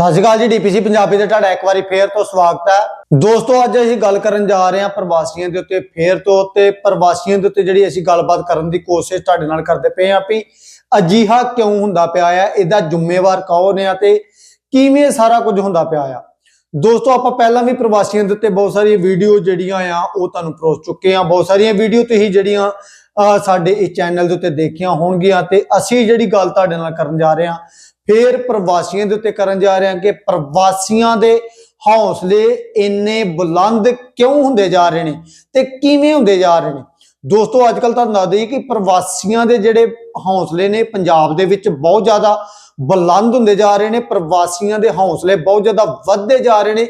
ਸਤਿ ਸ਼੍ਰੀ ਅਕਾਲ ਜੀ, ਡੀਪੀਸੀ ਪੰਜਾਬੀ ਦੇ ਤੁਹਾਡਾ ਇੱਕ ਵਾਰੀ ਫੇਰ ਤੋਂ ਸਵਾਗਤ ਹੈ। ਦੋਸਤੋ, ਅੱਜ ਅਸੀਂ ਗੱਲ ਕਰਨ ਜਾ ਰਹੇ ਹਾਂ ਪ੍ਰਵਾਸੀਆਂ ਦੇ ਉੱਤੇ, ਫੇਰ ਤੋਂ ਤੇ ਪ੍ਰਵਾਸੀਆਂ ਦੇ ਉੱਤੇ ਜਿਹੜੀ ਅਸੀਂ ਗੱਲਬਾਤ ਕਰਨ ਦੀ ਕੋਸ਼ਿਸ਼ ਤੁਹਾਡੇ ਨਾਲ ਕਰਦੇ ਪਏ ਹਾਂ ਵੀ ਅਜੀਹਾ ਕਿਉਂ ਹੁੰਦਾ ਪਿਆ ਆ, ਇਹਦਾ ਜ਼ਿੰਮੇਵਾਰ ਕੌਣ ਆ ਤੇ ਕਿਵੇਂ ਸਾਰਾ ਕੁਝ ਹੁੰਦਾ ਪਿਆ ਆ। ਦੋਸਤੋ, ਆਪਾਂ ਪਹਿਲਾਂ ਵੀ ਪ੍ਰਵਾਸੀਆਂ ਦੇ ਉੱਤੇ ਬਹੁਤ ਸਾਰੀਆਂ ਵੀਡੀਓ ਜਿਹੜੀਆਂ ਆ, ਉਹ ਤੁਹਾਨੂੰ ਪਰੋਸ ਚੁੱਕੇ ਆ ਬਹੁਤ ਸਾਰੀਆਂ ਵੀਡੀਓ ਤੁਸੀਂ ਜਿਹੜੀਆਂ ਸਾਡੇ ਇਸ ਚੈਨਲ ਦੇ ਉੱਤੇ ਦੇਖੀਆਂ ਹੋਣਗੀਆਂ ਤੇ ਅਸੀਂ ਜਿਹੜੀ ਗੱਲ ਤੁਹਾਡੇ ਨਾਲ ਕਰਨ ਜਾ ਰਹੇ ਹਾਂ ਫੇਰ ਪ੍ਰਵਾਸੀਆਂ ਦੇ ਉੱਤੇ ਕਰਨ ਜਾ ਰਹੇ ਹਾਂ ਕਿ ਪ੍ਰਵਾਸੀਆਂ ਦੇ ਹੌਸਲੇ ਇੰਨੇ ਬੁਲੰਦ ਕਿਉਂ ਹੁੰਦੇ ਜਾ ਰਹੇ ਨੇ ਤੇ ਕਿਵੇਂ ਹੁੰਦੇ ਜਾ ਰਹੇ ਨੇ? ਦੋਸਤੋ ਅੱਜ ਕੱਲ ਤੁਹਾਨੂੰ ਦੱਸ ਦਈਏ ਕਿ ਪ੍ਰਵਾਸੀਆਂ ਦੇ ਜਿਹੜੇ ਹੌਸਲੇ ਨੇ ਪੰਜਾਬ ਦੇ ਵਿੱਚ ਬਹੁਤ ਜ਼ਿਆਦਾ ਬੁਲੰਦ ਹੁੰਦੇ ਜਾ ਰਹੇ ਨੇ, ਪ੍ਰਵਾਸੀਆਂ ਦੇ ਹੌਸਲੇ ਬਹੁਤ ਜ਼ਿਆਦਾ ਵੱਧਦੇ ਜਾ ਰਹੇ ਨੇ।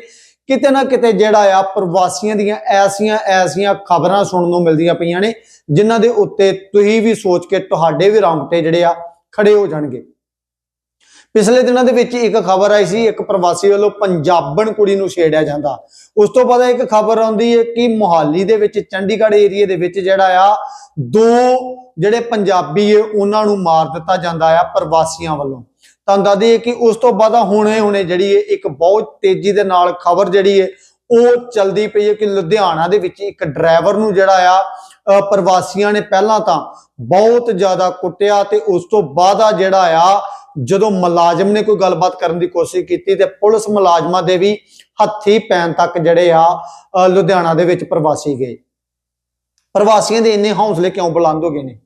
ਕਿਤੇ ਨਾ ਕਿਤੇ ਜਿਹੜਾ ਆ, ਪ੍ਰਵਾਸੀਆਂ ਦੀਆਂ ਐਸੀਆਂ ਐਸੀਆਂ ਖਬਰਾਂ ਸੁਣਨ ਨੂੰ ਮਿਲਦੀਆਂ ਪਈਆਂ ਨੇ, ਜਿਨ੍ਹਾਂ ਦੇ ਉੱਤੇ ਤੁਸੀਂ ਵੀ ਸੋਚ ਕੇ ਤੁਹਾਡੇ ਵੀ ਰੌਂਗਟੇ ਜਿਹੜੇ ਆ ਖੜੇ ਹੋ ਜਾਣਗੇ। ਪਿਛਲੇ ਦਿਨਾਂ ਦੇ ਵਿੱਚ ਇੱਕ ਖਬਰ ਆਈ ਸੀ, ਇੱਕ ਪ੍ਰਵਾਸੀ ਵੱਲੋਂ ਪੰਜਾਬਣ ਕੁੜੀ ਨੂੰ ਛੇੜਿਆ ਜਾਂਦਾ। ਉਸ ਤੋਂ ਬਾਅਦ ਇੱਕ ਖਬਰ ਆਉਂਦੀ ਹੈ ਕਿ ਮੁਹਾਲੀ ਦੇ ਵਿੱਚ, ਚੰਡੀਗੜ੍ਹ ਏਰੀਆ ਦੇ ਵਿੱਚ ਜਿਹੜਾ ਆ, ਦੋ ਜਿਹੜੇ ਪੰਜਾਬੀ ਹੈ, ਉਹਨਾਂ ਨੂੰ ਮਾਰ ਦਿੱਤਾ ਜਾਂਦਾ ਆ ਪ੍ਰਵਾਸੀਆਂ ਵੱਲੋਂ। ਤੁਹਾਨੂੰ ਦੱਸ ਦਈਏ ਕਿ ਉਸ ਤੋਂ ਬਾਅਦ ਹੁਣੇ ਹੁਣੇ ਜਿਹੜੀ ਹੈ ਇੱਕ ਬਹੁਤ ਤੇਜ਼ੀ ਦੇ ਨਾਲ ਖਬਰ ਜਿਹੜੀ ਹੈ, ਉਹ ਚਲਦੀ ਪਈ ਹੈ ਕਿ ਲੁਧਿਆਣਾ ਦੇ ਵਿੱਚ ਇੱਕ ਡਰਾਈਵਰ ਨੂੰ ਜਿਹੜਾ ਆ ਪ੍ਰਵਾਸੀਆਂ ਨੇ ਪਹਿਲਾਂ ਤਾਂ ਬਹੁਤ ਜ਼ਿਆਦਾ ਕੁੱਟਿਆ ਤੇ ਉਸ ਤੋਂ ਬਾਅਦ ਆ ਜਿਹੜਾ ਆ ਜਦੋਂ ਮੁਲਾਜ਼ਮ ਨੇ ਕੋਈ ਗੱਲਬਾਤ ਕਰਨ ਦੀ ਕੋਸ਼ਿਸ਼ ਕੀਤੀ ਤੇ ਪੁਲਿਸ ਮੁਲਾਜ਼ਮਾਂ ਦੇ ਵੀ ਹੱਥੀ ਪੈਣ ਤੱਕ ਜਿਹੜੇ ਆ ਲੁਧਿਆਣਾ ਦੇ ਵਿੱਚ ਪ੍ਰਵਾਸੀ ਗਏ। ਪ੍ਰਵਾਸੀਆਂ ਦੇ ਇੰਨੇ ਹੌਸਲੇ ਕਿਉਂ ਬੁਲੰਦ ਹੋ ਗਏ ਨੇ?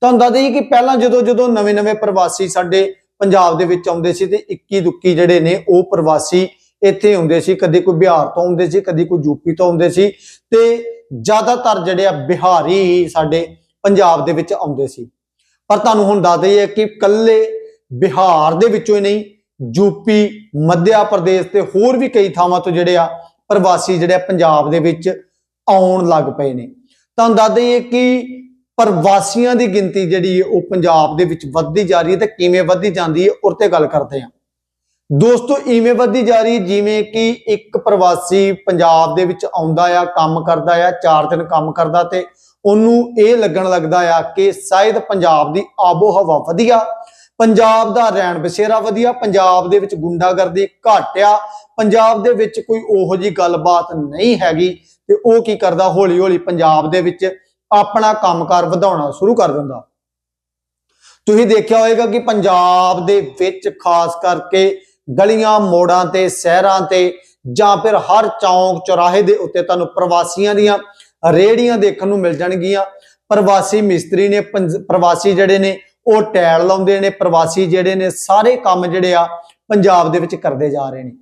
ਤੁਹਾਨੂੰ ਦੱਸ ਦਈਏ ਕਿ ਪਹਿਲਾਂ ਜਦੋਂ ਜਦੋਂ ਨਵੇਂ-ਨਵੇਂ ਪ੍ਰਵਾਸੀ ਸਾਡੇ ਪੰਜਾਬ ਦੇ ਵਿੱਚ ਆਉਂਦੇ ਸੀ ਤੇ ਇੱਕੀ ਦੁੱਕੀ ਜਿਹੜੇ ਨੇ ਉਹ ਪ੍ਰਵਾਸੀ ਇੱਥੇ ਆਉਂਦੇ ਸੀ। ਕਦੇ ਕੋਈ ਬਿਹਾਰ ਤੋਂ ਆਉਂਦੇ ਸੀ, ਕਦੇ ਕੋਈ ਯੂਪੀ ਤੋਂ ਆਉਂਦੇ ਸੀ ਤੇ ਜ਼ਿਆਦਾਤਰ ਜਿਹੜੇ ਆ ਬਿਹਾਰੀ ਹੀ ਸਾਡੇ ਪੰਜਾਬ ਦੇ ਵਿੱਚ ਆਉਂਦੇ ਸੀ। ਪਰ ਤੁਹਾਨੂੰ ਹੁਣ ਦੱਸ ਦਈਏ ਕਿ ਕੱਲੇ ਬਿਹਾਰ ਦੇ ਵਿੱਚੋਂ ਹੀ ਨਹੀਂ ਯੂਪੀ ਮੱਧਿਆ ਪ੍ਰਦੇਸ਼ ਤੇ ਹੋਰ ਵੀ ਕਈ ਥਾਵਾਂ ਤੋਂ ਜਿਹੜੇ ਆ ਪ੍ਰਵਾਸੀ ਜਿਹੜੇ ਪੰਜਾਬ ਦੇ ਵਿੱਚ ਆਉਣ ਲੱਗ ਪਏ ਨੇ। ਤੁਹਾਨੂੰ ਦੱਸ ਦਈਏ ਕਿ ਪ੍ਰਵਾਸੀਆਂ ਦੀ ਗਿਣਤੀ ਜਿਹੜੀ ਹੈ ਉਹ ਪੰਜਾਬ ਦੇ ਵਿੱਚ ਵੱਧਦੀ ਜਾ ਰਹੀ ਹੈ ਤੇ ਕਿਵੇਂ ਵੱਧਦੀ ਜਾਂਦੀ ਹੈ ਉਰ ਤੇ ਗੱਲ ਕਰਦੇ ਹਾਂ। ਦੋਸਤੋ, ਇਵੇਂ ਵੱਧਦੀ ਜਾ ਰਹੀ ਹੈ ਜਿਵੇਂ ਕਿ ਇੱਕ ਪ੍ਰਵਾਸੀ ਪੰਜਾਬ ਦੇ ਵਿੱਚ ਆਉਂਦਾ ਆ, ਕੰਮ ਕਰਦਾ ਆ, ਚਾਰ ਦਿਨ ਕੰਮ ਕਰਦਾ ਤੇ ਉਹਨੂੰ ਇਹ ਲੱਗਣ ਲੱਗਦਾ ਆ ਕਿ ਸ਼ਾਇਦ ਪੰਜਾਬ ਦੀ ਆਬੋ ਹਵਾ ਵਧੀਆ ਪੰਜਾਬ ਦਾ ਰਹਿਣ ਬਸੇਰਾ ਵਧੀਆ, ਪੰਜਾਬ ਦੇ ਵਿੱਚ ਗੁੰਡਾਗਰਦੀ ਘੱਟ ਆ, ਪੰਜਾਬ ਦੇ ਵਿੱਚ ਕੋਈ ਉਹੋ ਜੀ ਗੱਲਬਾਤ ਨਹੀਂ ਹੈਗੀ ਤੇ ਉਹ ਕੀ ਕਰਦਾ ਹੌਲੀ ਹੌਲੀ ਪੰਜਾਬ ਦੇ ਵਿੱਚ ਆਪਣਾ ਕੰਮਕਾਰ ਵਧਾਉਣਾ ਸ਼ੁਰੂ ਕਰ ਦਿੰਦਾ। ਤੁਸੀਂ ਦੇਖਿਆ ਹੋਵੇਗਾ ਕਿ ਪੰਜਾਬ ਦੇ ਵਿੱਚ ਖਾਸ ਕਰਕੇ ਗਲੀਆਂ, ਮੋੜਾਂ ਤੇ, ਸ਼ਹਿਰਾਂ ਤੇ ਜਾਂ ਫਿਰ ਹਰ ਚੌਂਕ ਚੌਰਾਹੇ ਦੇ ਉੱਤੇ ਤੁਹਾਨੂੰ ਪ੍ਰਵਾਸੀਆਂ ਦੀਆਂ ਰੇੜੀਆਂ ਦੇਖਣ ਨੂੰ ਮਿਲ ਜਾਣਗੀਆਂ। ਪ੍ਰਵਾਸੀ ਮਿਸਤਰੀ ਨੇ ਪੰਜ- ਪ੍ਰਵਾਸੀ ਜਿਹੜੇ ਨੇ ਉਹ ਟੈਲ ਲਾਉਂਦੇ ਨੇ, ਪ੍ਰਵਾਸੀ ਜਿਹੜੇ ਨੇ, ਸਾਰੇ ਕੰਮ ਜਿਹੜੇ ਆ ਪੰਜਾਬ ਦੇ ਵਿੱਚ ਕਰਦੇ ਜਾ ਰਹੇ ਨੇ।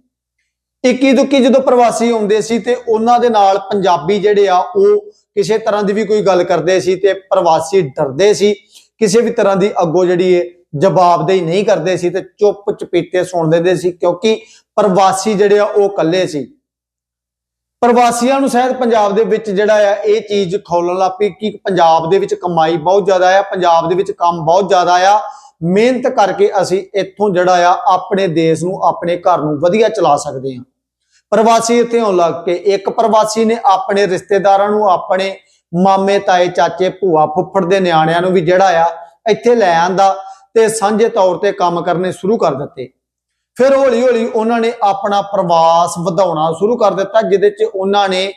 ਇੱਕੀ ਦੁੱਕੀ ਜਦੋਂ ਪ੍ਰਵਾਸੀ ਆਉਂਦੇ ਸੀ ਤੇ ਉਹਨਾਂ ਦੇ ਨਾਲ ਪੰਜਾਬੀ ਜਿਹੜੇ ਆ, ਉਹ ਕਿਸੇ ਤਰ੍ਹਾਂ ਦੀ ਵੀ ਕੋਈ ਗੱਲ ਕਰਦੇ ਸੀ ਤੇ ਪ੍ਰਵਾਸੀ ਡਰਦੇ ਸੀ। ਕਿਸੇ ਵੀ ਤਰ੍ਹਾਂ ਦੀ ਅੱਗੋਂ ਜਿਹੜੀ ਹੈ ਜਵਾਬਦੇਹੀ ਨਹੀਂ ਕਰਦੇ ਸੀ ਤੇ ਚੁੱਪ ਚਪੀਤੇ ਸੁਣ ਦਿੰਦੇ ਸੀ ਕਿਉਂਕਿ ਪ੍ਰਵਾਸੀ ਜਿਹੜੇ ਆ, ਉਹ ਇਕੱਲੇ ਸੀ। ਪ੍ਰਵਾਸੀਆਂ ਨੂੰ ਸ਼ਾਇਦ ਪੰਜਾਬ ਦੇ ਵਿੱਚ ਜਿਹੜਾ ਆ, ਇਹ ਚੀਜ਼ ਖੋਲਣ ਲੱਗ ਪਈ ਕਿ ਪੰਜਾਬ ਦੇ ਵਿੱਚ ਕਮਾਈ ਬਹੁਤ ਜ਼ਿਆਦਾ ਆ, ਪੰਜਾਬ ਦੇ ਵਿੱਚ ਕੰਮ ਬਹੁਤ ਜ਼ਿਆਦਾ ਆ। ਮਿਹਨਤ ਕਰਕੇ ਅਸੀਂ ਇੱਥੋਂ ਜਿਹੜਾ ਆ, ਆਪਣੇ ਦੇਸ਼ ਨੂੰ, ਆਪਣੇ ਘਰ ਨੂੰ ਵਧੀਆ ਚਲਾ ਸਕਦੇ ਹਾਂ। ਪ੍ਰਵਾਸੀ ਇੱਥੇ ਆਉਣ ਲੱਗ ਕੇ, ਇੱਕ ਪ੍ਰਵਾਸੀ ਨੇ ਆਪਣੇ ਰਿਸ਼ਤੇਦਾਰਾਂ ਨੂੰ, ਆਪਣੇ ਮਾਮੇ, ਤਾਏ, ਚਾਚੇ, ਭੂਆ, ਫੁੱਫੜ ਦੇ ਨਿਆਣਿਆਂ ਨੂੰ ਵੀ ਜਿਹੜਾ ਆ, ਇੱਥੇ ਲੈ ਆਂਦਾ ਤੇ ਸਾਂਝੇ ਤੌਰ ਤੇ ਕੰਮ ਕਰਨੇ ਸ਼ੁਰੂ ਕਰ ਦਿੱਤੇ। ਫਿਰ ਹੌਲੀ ਹੌਲੀ ਉਹਨਾਂ ਨੇ ਆਪਣਾ ਪ੍ਰਵਾਸ ਵਧਾਉਣਾ ਸ਼ੁਰੂ ਕਰ ਦਿੱਤਾ, ਜਿਹਦੇ 'ਚ ਉਹਨਾਂ ਨੇ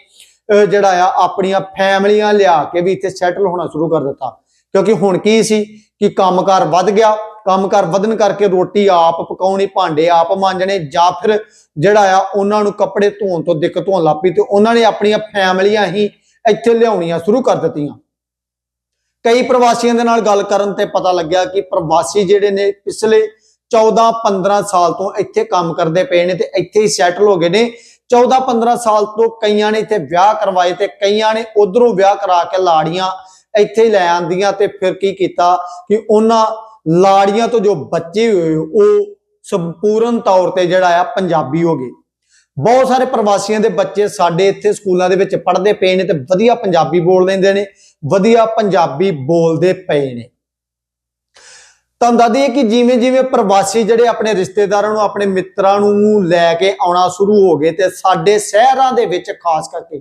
ਜਿਹੜਾ ਆ, ਆਪਣੀਆਂ ਫੈਮਲੀਆਂ ਲਿਆ ਕੇ ਵੀ ਇੱਥੇ ਸੈਟਲ ਹੋਣਾ ਸ਼ੁਰੂ ਕਰ ਦਿੱਤਾ। ਕਿਉਂਕਿ ਹੁਣ ਕੀ ਸੀ ਕਿ ਕੰਮਕਾਰ ਵੱਧ ਗਿਆ, ਕੰਮਕਾਰ ਵਧਣ ਕਰਕੇ ਰੋਟੀ ਆਪ ਪਕਾਉਣੀ, ਭਾਂਡੇ ਆਪ ਮਾਂਜਣੇ, ਜਾਂ ਫਿਰ ਜਿਹੜਾ ਆ, ਉਹਨਾਂ ਨੂੰ ਕੱਪੜੇ ਧੋਣ ਤੋਂ ਦਿੱਕਤ ਹੋਣ ਲੱਗ ਪਈ ਤੇ ਉਹਨਾਂ ਨੇ ਆਪਣੀਆਂ ਫੈਮਲੀਆਂ ਹੀ ਇੱਥੇ ਲਿਆਉਣੀਆਂ ਸ਼ੁਰੂ ਕਰ ਦਿੱਤੀਆਂ। ਕਈ ਪ੍ਰਵਾਸੀਆਂ ਦੇ ਨਾਲ ਗੱਲ ਕਰਨ ਤੇ ਪਤਾ ਲੱਗਿਆ ਕਿ ਪ੍ਰਵਾਸੀ ਜਿਹੜੇ ਨੇ ਪਿਛਲੇ 14 15 ਸਾਲ ਤੋਂ ਇੱਥੇ ਕੰਮ ਕਰਦੇ ਪਏ ਨੇ ਤੇ ਇੱਥੇ ਹੀ ਸੈਟਲ ਹੋ ਗਏ ਨੇ। 14 15 ਸਾਲ ਤੋਂ ਕਈਆਂ ਨੇ ਇੱਥੇ ਵਿਆਹ ਕਰਵਾਏ ਤੇ ਕਈਆਂ ਨੇ ਉਧਰੋਂ ਵਿਆਹ ਕਰਾ ਕੇ ਲਾੜੀਆਂ ਇੱਥੇ ਹੀ ਲੈ ਆਂਦੀਆਂ ਤੇ ਫਿਰ ਕੀ ਕੀਤਾ ਕਿ ਉਹਨਾਂ ਲਾੜੀਆਂ ਤੋਂ ਜੋ ਬੱਚੇ ਹੋਏ ਉਹ ਸੰਪੂਰਨ ਤੌਰ ਤੇ ਜਿਹੜਾ ਆ ਪੰਜਾਬੀ ਹੋ ਗਏ। ਬਹੁਤ ਸਾਰੇ ਪ੍ਰਵਾਸੀਆਂ ਦੇ ਬੱਚੇ ਸਾਡੇ ਇੱਥੇ ਸਕੂਲਾਂ ਦੇ ਵਿੱਚ ਪੜ੍ਹਦੇ ਪਏ ਨੇ ਤੇ ਵਧੀਆ ਪੰਜਾਬੀ ਬੋਲ ਲੈਂਦੇ ਨੇ, ਵਧੀਆ ਪੰਜਾਬੀ ਬੋਲਦੇ ਪਏ ਨੇ। ਤੁਹਾਨੂੰ ਦੱਸ ਦਈਏ ਕਿ ਜਿਵੇਂ ਜਿਵੇਂ ਪ੍ਰਵਾਸੀ ਜਿਹੜੇ ਆਪਣੇ ਰਿਸ਼ਤੇਦਾਰਾਂ ਨੂੰ, ਆਪਣੇ ਮਿੱਤਰਾਂ ਨੂੰ ਲੈ ਕੇ ਆਉਣਾ ਸ਼ੁਰੂ ਹੋ ਗਏ ਤੇ ਸਾਡੇ ਸ਼ਹਿਰਾਂ ਦੇ ਵਿੱਚ ਖਾਸ ਕਰਕੇ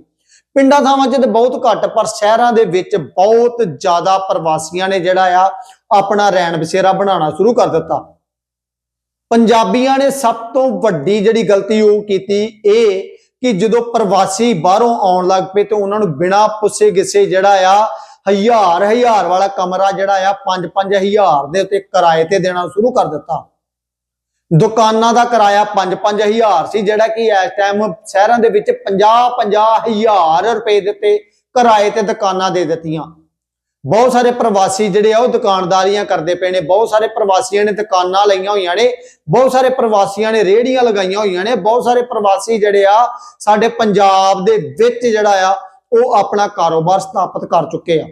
ਪਿੰਡਾਂ ਥਾਵਾਂ 'ਚ ਤੇ ਬਹੁਤ ਘੱਟ, ਪਰ ਸ਼ਹਿਰਾਂ ਦੇ ਵਿੱਚ ਬਹੁਤ ਜ਼ਿਆਦਾ ਪ੍ਰਵਾਸੀਆਂ ਨੇ ਜਿਹੜਾ ਆ ਆਪਣਾ ਰਹਿਣ ਬਸੇਰਾ ਬਣਾਉਣਾ ਸ਼ੁਰੂ ਕਰ ਦਿੱਤਾ। ਪੰਜਾਬੀਆਂ ਨੇ ਸਭ ਤੋਂ ਵੱਡੀ ਜਿਹੜੀ ਗਲਤੀ ਉਹ ਕੀਤੀ ਇਹ ਕਿ ਜਦੋਂ ਪ੍ਰਵਾਸੀ ਬਾਹਰੋਂ ਆਉਣ ਲੱਗ ਪਏ ਤੇ ਉਹਨਾਂ ਨੂੰ ਬਿਨਾਂ ਪੁੱਛੇ ਗਿੱਸੇ ਜਿਹੜਾ ਆ ਹਜ਼ਾਰ ਹਜ਼ਾਰ ਵਾਲਾ ਕਮਰਾ ਜਿਹੜਾ ਆ 5-5 ਹਜ਼ਾਰ ਦੇ ਉੱਤੇ ਕਿਰਾਏ ਤੇ ਦੇਣਾ ਸ਼ੁਰੂ ਕਰ ਦਿੱਤਾ। ਦੁਕਾਨਾਂ ਦਾ ਕਿਰਾਇਆ 5-5 ਹਜ਼ਾਰ ਸੀ, ਜਿਹੜਾ ਕਿ ਇਸ ਟਾਈਮ ਸ਼ਹਿਰਾਂ ਦੇ ਵਿੱਚ 50-50 ਹਜ਼ਾਰ ਰੁਪਏ ਦੇ ਉੱਤੇ ਕਿਰਾਏ ਤੇ ਦੁਕਾਨਾਂ ਦੇ ਦਿੱਤੀਆਂ। ਬਹੁਤ ਸਾਰੇ ਪ੍ਰਵਾਸੀ ਜਿਹੜੇ ਆ, ਉਹ ਦੁਕਾਨਦਾਰੀਆਂ ਕਰਦੇ ਪਏ ਨੇ। ਬਹੁਤ ਸਾਰੇ ਪ੍ਰਵਾਸੀਆਂ ਨੇ ਦੁਕਾਨਾਂ ਲਈਆਂ ਹੋਈਆਂ ਨੇ। ਬਹੁਤ ਸਾਰੇ ਪ੍ਰਵਾਸੀਆਂ ਨੇ ਰੇਹੜੀਆਂ ਲਗਾਈਆਂ ਹੋਈਆਂ ਨੇ। ਬਹੁਤ ਸਾਰੇ ਪ੍ਰਵਾਸੀ ਜਿਹੜੇ ਆ, ਸਾਡੇ ਪੰਜਾਬ ਦੇ ਵਿੱਚ ਜਿਹੜਾ ਆ ਉਹ ਆਪਣਾ ਕਾਰੋਬਾਰ ਸਥਾਪਿਤ ਕਰ ਚੁੱਕੇ ਆ।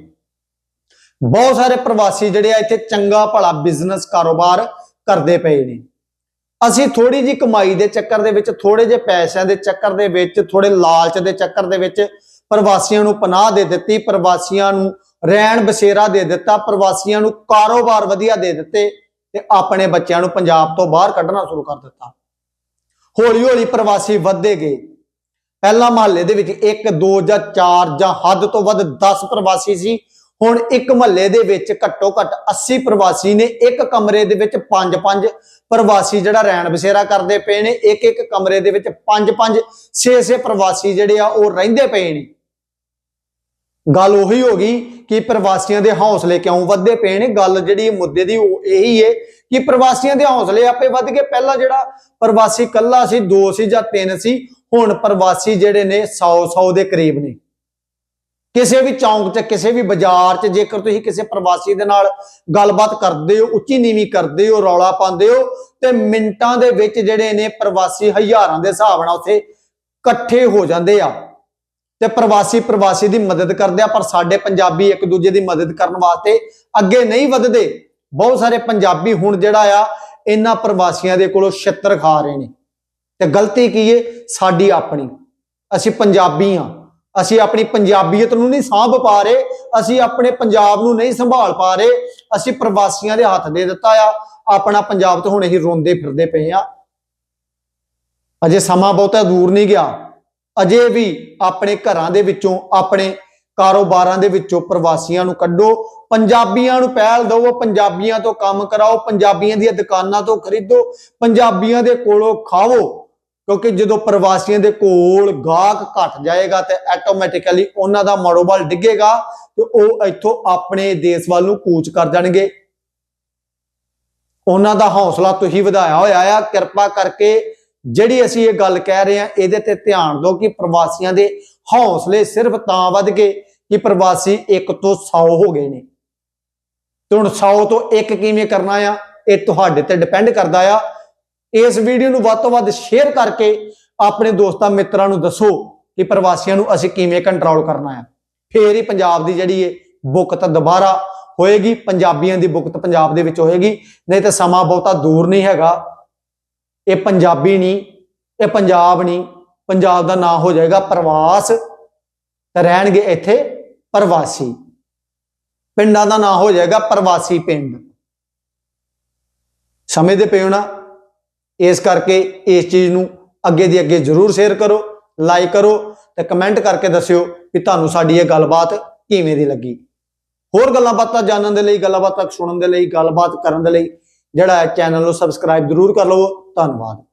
ਬਹੁਤ ਸਾਰੇ ਪ੍ਰਵਾਸੀ ਜਿਹੜੇ ਆ ਇੱਥੇ ਚੰਗਾ ਭਲਾ ਬਿਜ਼ਨਸ ਕਾਰੋਬਾਰ ਕਰਦੇ ਪਏ ਨੇ। ਅਸੀਂ ਥੋੜੀ ਜੀ ਕਮਾਈ ਦੇ ਚੱਕਰ ਦੇ ਵਿੱਚ ਥੋੜੇ ਜਿਹੇ ਪੈਸਿਆਂ ਦੇ ਚੱਕਰ ਦੇ ਵਿੱਚ ਥੋੜੇ ਲਾਲਚ ਦੇ ਚੱਕਰ ਦੇ ਵਿੱਚ ਪ੍ਰਵਾਸੀਆਂ ਨੂੰ ਪਨਾਹ ਦੇ ਦਿੱਤੀ, ਪ੍ਰਵਾਸੀਆਂ ਨੂੰ ਰਹਿਣ ਬਸੇਰਾ ਦੇ ਦਿੱਤਾ, ਪ੍ਰਵਾਸੀਆਂ ਨੂੰ ਕਾਰੋਬਾਰ ਵਧੀਆ ਦੇ ਦਿੱਤੇ ਤੇ ਆਪਣੇ ਬੱਚਿਆਂ ਨੂੰ ਪੰਜਾਬ ਤੋਂ ਬਾਹਰ ਕੱਢਣਾ ਸ਼ੁਰੂ ਕਰ ਦਿੱਤਾ। ਹੌਲੀ ਹੌਲੀ ਪ੍ਰਵਾਸੀ ਵੱਧਦੇ ਗਏ। ਪਹਿਲਾ ਮਹੱਲੇ ਦੇ ਵਿੱਚ 1 2 ਜਾਂ 4 ਜਾਂ ਹੱਦ ਤੋਂ ਵੱਧ 10 ਪ੍ਰਵਾਸੀ ਸੀ। ਹੁਣ ਇੱਕ ਮਹੱਲੇ ਦੇ ਵਿੱਚ ਘੱਟੋ ਘੱਟ 80 ਪ੍ਰਵਾਸੀ ਨੇ। ਇੱਕ ਕਮਰੇ ਦੇ ਵਿੱਚ 5-5 ਪ੍ਰਵਾਸੀ ਜਿਹੜਾ ਰਹਿਣ ਬਸੇਰਾ ਕਰਦੇ ਪਏ ਨੇ। ਇੱਕ ਇੱਕ ਕਮਰੇ ਦੇ ਵਿੱਚ 5-5 6-6 ਪ੍ਰਵਾਸੀ ਜਿਹੜੇ ਆ ਉਹ ਰਹਿੰਦੇ ਪਏ ਨੇ। ਗੱਲ ਉਹੀ ਹੋ ਗਈ ਕਿ ਪ੍ਰਵਾਸੀਆਂ ਦੇ ਹੌਸਲੇ ਕਿਉਂ ਵੱਧਦੇ ਪਏ ਨੇ? ਗੱਲ ਜਿਹੜੀ ਮੁੱਦੇ ਦੀ ਉਹ ਇਹੀ ਹੈ ਕਿ ਪ੍ਰਵਾਸੀਆਂ ਦੇ ਹੌਸਲੇ ਆਪੇ ਵੱਧ ਗਏ। ਪਹਿਲਾਂ ਜਿਹੜਾ ਪ੍ਰਵਾਸੀ ਕੱਲਾ ਸੀ, ਦੋ ਸੀ ਜਾਂ ਤਿੰਨ ਸੀ ਹੁਣ ਪ੍ਰਵਾਸੀ ਜਿਹੜੇ ਨੇ 100 100 ਦੇ ਕਰੀਬ ਨੇ। ਕਿਸੇ ਵੀ ਚੌਂਕ 'ਚ ਕਿਸੇ ਵੀ ਬਾਜ਼ਾਰ 'ਚ ਜੇਕਰ ਤੁਸੀਂ ਕਿਸੇ ਪ੍ਰਵਾਸੀ ਦੇ ਨਾਲ ਗੱਲਬਾਤ ਕਰਦੇ ਹੋ, ਉੱਚੀ ਨੀਵੀਂ ਕਰਦੇ ਹੋ, ਰੌਲਾ ਪਾਉਂਦੇ ਹੋ, ਤੇ ਮਿੰਟਾਂ ਦੇ ਵਿੱਚ ਜਿਹੜੇ ਨੇ ਪ੍ਰਵਾਸੀ ਹਜ਼ਾਰਾਂ ਦੇ ਹਿਸਾਬ ਨਾਲ ਉੱਥੇ ਇਕੱਠੇ ਹੋ ਜਾਂਦੇ ਆ। ਤੇ ਪ੍ਰਵਾਸੀ ਪ੍ਰਵਾਸੀ ਦੀ ਮਦਦ ਕਰਦੇ ਆ, ਪਰ ਸਾਡੇ ਪੰਜਾਬੀ ਇੱਕ ਦੂਜੇ ਦੀ ਮਦਦ ਕਰਨ ਵਾਸਤੇ ਅੱਗੇ ਨਹੀਂ ਵੱਧਦੇ। ਬਹੁਤ ਸਾਰੇ ਪੰਜਾਬੀ ਹੁਣ ਜਿਹੜਾ ਆ, ਇਹਨਾਂ ਪ੍ਰਵਾਸੀਆਂ ਦੇ ਕੋਲੋਂ ਛਿੱਤਰ ਖਾ ਰਹੇ ਨੇ। ਤੇ ਗਲਤੀ ਕੀ ਏ? ਸਾਡੀ ਆਪਣੀ। ਅਸੀਂ ਪੰਜਾਬੀ ਆ। ਅਸੀਂ ਆਪਣੀ ਪੰਜਾਬੀਅਤ ਨੂੰ ਨਹੀਂ ਸਾਂਭ ਪਾ ਰਹੇ। ਅਸੀਂ ਆਪਣੇ ਪੰਜਾਬ ਨੂੰ ਨਹੀਂ ਸੰਭਾਲ ਪਾ ਰਹੇ। ਅਸੀਂ ਪ੍ਰਵਾਸੀਆਂ ਦੇ ਹੱਥ ਦੇ ਦਿੱਤਾ ਆ। ਆਪਣਾ ਪੰਜਾਬ ਤੋਂ ਹੁਣ ਅਸੀਂ ਰੋਂਦੇ ਫਿਰਦੇ ਪਏ ਆ। ਅਜੇ ਸਮਾਂ ਬਹੁਤਾ ਦੂਰ ਨਹੀਂ ਗਿਆ। ਅਜੇ ਵੀ ਆਪਣੇ ਘਰਾਂ ਦੇ ਵਿੱਚੋਂ, ਆਪਣੇ ਕਾਰੋਬਾਰਾਂ ਦੇ ਵਿੱਚੋਂ ਪ੍ਰਵਾਸੀਆਂ ਨੂੰ ਕੱਢੋ। ਪੰਜਾਬੀਆਂ ਨੂੰ ਪਹਿਲ ਦਿਓ, ਪੰਜਾਬੀਆਂ ਤੋਂ ਕੰਮ ਕਰਾਓ। ਪੰਜਾਬੀਆਂ ਦੀਆਂ ਦੁਕਾਨਾਂ ਤੋਂ ਖਰੀਦੋ। ਪੰਜਾਬੀਆਂ ਦੇ ਕੋਲੋਂ ਖਾਵੋ। ਕਿਉਂਕਿ ਜਦੋਂ ਪ੍ਰਵਾਸੀਆਂ ਦੇ ਕੋਲ ਗਾਹਕ ਘਟ ਜਾਏਗਾ ਤੇ ਆਟੋਮੈਟਿਕਲੀ ਉਹਨਾਂ ਦਾ ਮਨੋਬਲ ਡਿੱਗੇਗਾ ਤੇ ਉਹ ਇੱਥੋਂ ਆਪਣੇ ਦੇਸ਼ ਵੱਲ ਨੂੰ ਕੂਚ ਕਰ ਜਾਣਗੇ। ਉਹਨਾਂ ਦਾ ਹੌਸਲਾ ਤੁਸੀਂ ਵਧਾਇਆ ਹੋਇਆ ਆ। ਕਿਰਪਾ ਕਰਕੇ ਜਿਹੜੀ ਅਸੀਂ ਇਹ ਗੱਲ ਕਹਿ ਰਹੇ ਹਾਂ, ਇਹਦੇ ਤੇ ਧਿਆਨ ਦਿਓ ਕਿ ਪ੍ਰਵਾਸੀਆਂ ਦੇ ਹੌਸਲੇ ਸਿਰਫ ਤਾਂ ਵੱਧ ਗਏ ਕਿ ਪ੍ਰਵਾਸੀ ਇੱਕ ਤੋਂ 100 ਹੋ ਗਏ ਨੇ। ਤੇ ਹੁਣ 100 ਤੋਂ ਇੱਕ ਕਿਵੇਂ ਕਰਨਾ ਆ, ਇਹ ਤੁਹਾਡੇ ਤੇ ਡਿਪੈਂਡ ਕਰਦਾ ਆ। ਇਸ ਵੀਡੀਓ ਨੂੰ ਵੱਧ ਤੋਂ ਵੱਧ ਸ਼ੇਅਰ ਕਰਕੇ ਆਪਣੇ ਦੋਸਤਾਂ ਮਿੱਤਰਾਂ ਨੂੰ ਦੱਸੋ ਕਿ ਪ੍ਰਵਾਸੀਆਂ ਨੂੰ ਅਸੀਂ ਕਿਵੇਂ ਕੰਟਰੋਲ ਕਰਨਾ ਆ ਫੇਰ ਹੀ ਪੰਜਾਬ ਦੀ ਜਿਹੜੀ ਇਹ ਬੁਕਤ ਦੁਬਾਰਾ ਹੋਏਗੀ, ਪੰਜਾਬੀਆਂ ਦੀ ਬੁਕਤ ਪੰਜਾਬ ਦੇ ਵਿੱਚ ਹੋਏਗੀ, ਨਹੀਂ ਤਾਂ ਸਮਾਂ ਬਹੁਤਾ ਦੂਰ ਨਹੀਂ ਹੈਗਾ। ਇਹ ਪੰਜਾਬੀ ਨਹੀਂ, ਇਹ ਪੰਜਾਬ ਨਹੀਂ, ਪੰਜਾਬ ਦਾ ਨਾਂ ਹੋ ਜਾਏਗਾ ਪ੍ਰਵਾਸ। ਤੇ ਰਹਿਣਗੇ ਇੱਥੇ ਪ੍ਰਵਾਸੀ। ਪਿੰਡਾਂ ਦਾ ਨਾਂ ਹੋ ਜਾਏਗਾ ਪ੍ਰਵਾਸੀ ਪਿੰਡ। ਸਮਝਦੇ ਪਏ ਹੋ ਨਾ? ਇਸ ਕਰਕੇ ਇਸ ਚੀਜ਼ ਨੂੰ ਅੱਗੇ ਦੀ ਅੱਗੇ ਜਰੂਰ ਸ਼ੇਅਰ ਕਰੋ ਲਾਈਕ ਕਰੋ ਤੇ ਕਮੈਂਟ ਕਰਕੇ ਦੱਸਿਓ ਕਿ ਤੁਹਾਨੂੰ ਸਾਡੀ ਇਹ ਗੱਲਬਾਤ ਕਿਵੇਂ ਦੀ ਲੱਗੀ। ਹੋਰ ਗੱਲਾਂ ਬਾਤਾਂ ਜਾਣਨ ਦੇ ਲਈ, ਗੱਲਾਂ ਬਾਤਾਂ ਸੁਣਨ ਦੇ ਲਈ, ਗੱਲਬਾਤ ਕਰਨ ਦੇ ਲਈ ਜਿਹੜਾ ਹੈ ਚੈਨਲ ਨੂੰ ਸਬਸਕ੍ਰਾਈਬ ਜਰੂਰ ਕਰ ਲਵੋ। ਧੰਨਵਾਦ।